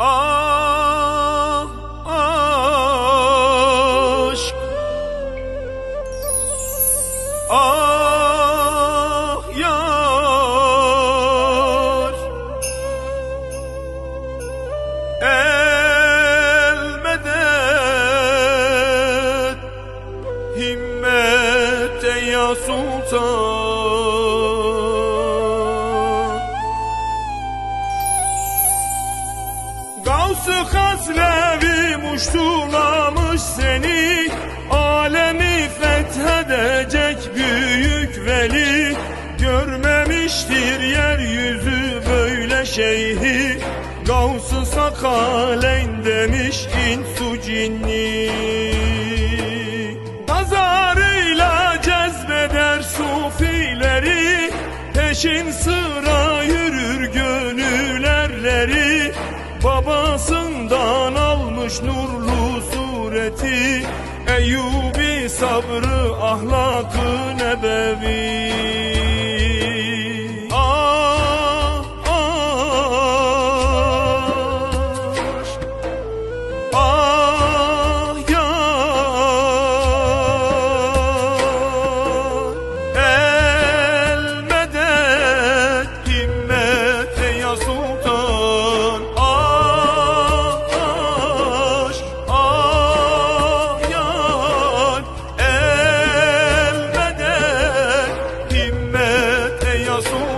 Ah aşk. Ah yar. El medet Himmete ya sultan Gavs-ı Hasrevi muştulamış seni Alemi fethedecek büyük veli. Görmemiştir yeryüzü böyle şeyhi. Gavs-ı Sakaleyn demiş insu cinni. Nazarıyla cezbeder sufileri Peşin sıra yürür gönül almış nurlu sureti Eyyubi sabrı ahlakı nebevi